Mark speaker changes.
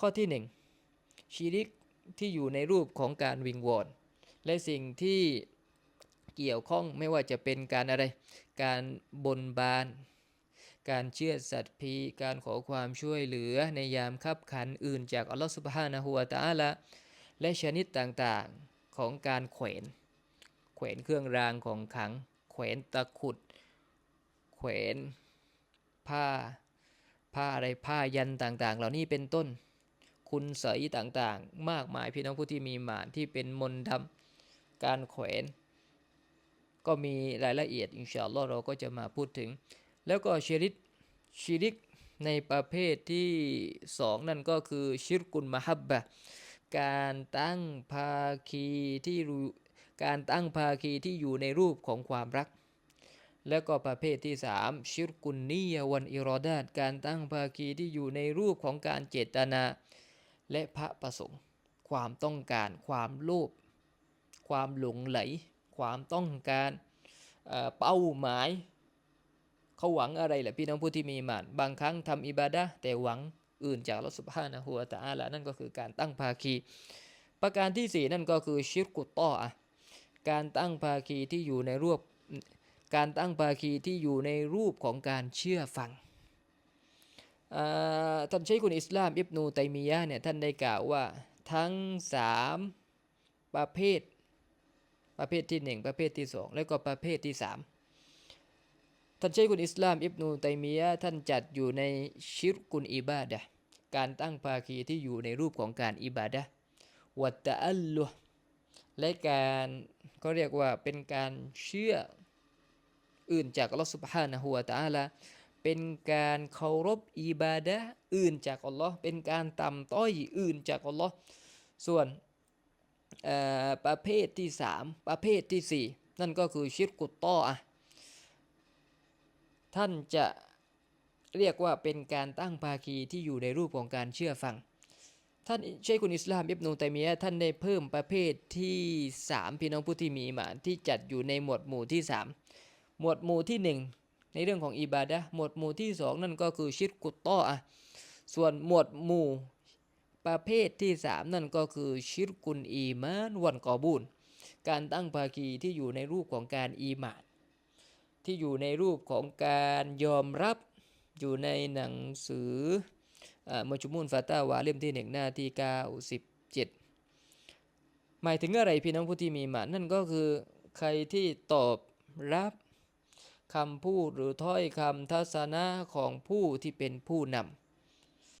Speaker 1: ข้อที่หนึ่งชีริกที่อยู่ในรูปของการวิงวอนและสิ่งที่เกี่ยวข้องไม่ว่าจะเป็นการอะไร การบนบาน การเชื่อสัตย์พีการขอความช่วยเหลือในยามคับขันอื่นจากอัลลอฮฺสุบฮานะฮูวะตะอาละและชนิดต่างๆของการแขวน แขวนเครื่องรางของขัง แขวนตะขุด แขวนผ้า ผ้าอะไรผ้ายันต่างๆ เหล่านี้เป็นต้น คุณใสยต่างๆ มากมายพี่น้องผู้ที่มีหมานที่เป็นมนต์ดำการแขวน ก็มีรายละเอียดอินชาอัลลอฮ์เราก็จะมาพูดถึง แล้วก็ชิริกชิริกในประเภทที่สองนั่นก็คือชิรกุลมะฮับบะการตั้งภาคีที่รู้การตั้งภาคีที่อยู่ในรูปของความรัก แล้วก็ประเภทที่สามชิรกุนนียวันอิรอดาตการตั้งภาคีที่อยู่ในรูปของการเจตนา และพระประสงค์ ความต้องการ ความโลภความหลงไหล ความต้องการเเป้าหมาย เขาหวังอะไรแหละพี่น้องผู้ที่มีมานบางครั้งทำอิบาดะแต่หวังอื่นจากอัลอสุบฮานะฮูวตะอาลานั่นก็คือการตั้งภาคี ประการที่สี่นั่นก็คือชิรกุตตออะการตั้งภาคีที่อยู่ในรูปการตั้งภาคีที่อยู่ในรูปของการเชื่อฟัง ท่านใช้คุณอิสลามอิบนูไตมียะเนี่ยท่านได้กล่าวว่าทั้งสามประเภท ประเภทที่หนึ่งประเภทที่สองแล้วก็ประเภทที่สามท่านใช้คุณอิสลามอิบนูไตมียะท่านจัดอยู่ในชิรกุนอิบาดะการตั้งภาคีที่อยู่ในรูปของการอิบาดะวัตตะอัลลุฮ์และการก็เรียกว่าเป็นการเชื่ออื่นจากอัลลอฮฺสุบฮานะฮูวะตะอาลา เป็นการเคารพอิบาดะอื่นจากอัลลอฮ์เป็นการต่ำต้อยอื่นจากอัลลอฮ์ส่วนประเภทที่สามประเภทที่สี่นั่นก็คือชิรกุตตออะท่านจะเรียกว่าเป็นการตั้งภาคีที่อยู่ในรูปของการเชื่อฟัง ท่านใช้คุณอิสลามอิบนูตัยมียะท่านได้เพิ่มประเภทที่สามพี่น้องผู้ที่มีมาที่จัดอยู่ในหมวดหมู่ที่สามหมวดหมู่ที่หนึ่ง ในเรื่องของอิบาดะห์หมวดหมู่ที่สองนั่นก็คือชิรกุตตออะส่วนหมวดหมู่ประเภทที่สามนั่นก็คือชิรกุนอีมานวันกอบูลการตั้งภาคีที่อยู่ในรูปของการอีมานที่อยู่ในรูปของการยอมรับอยู่ในหนังสือมัจมุนฟาตาวาเล่มที่หนึ่งหน้าที่เก้าสิบเจ็ดหมายถึงอะไรพี่น้องผู้ที่มีมานนั่นก็คือใครที่ตอบรับ คำพูดหรือถ้อยคำทัศนะของผู้ที่เป็นผู้นำ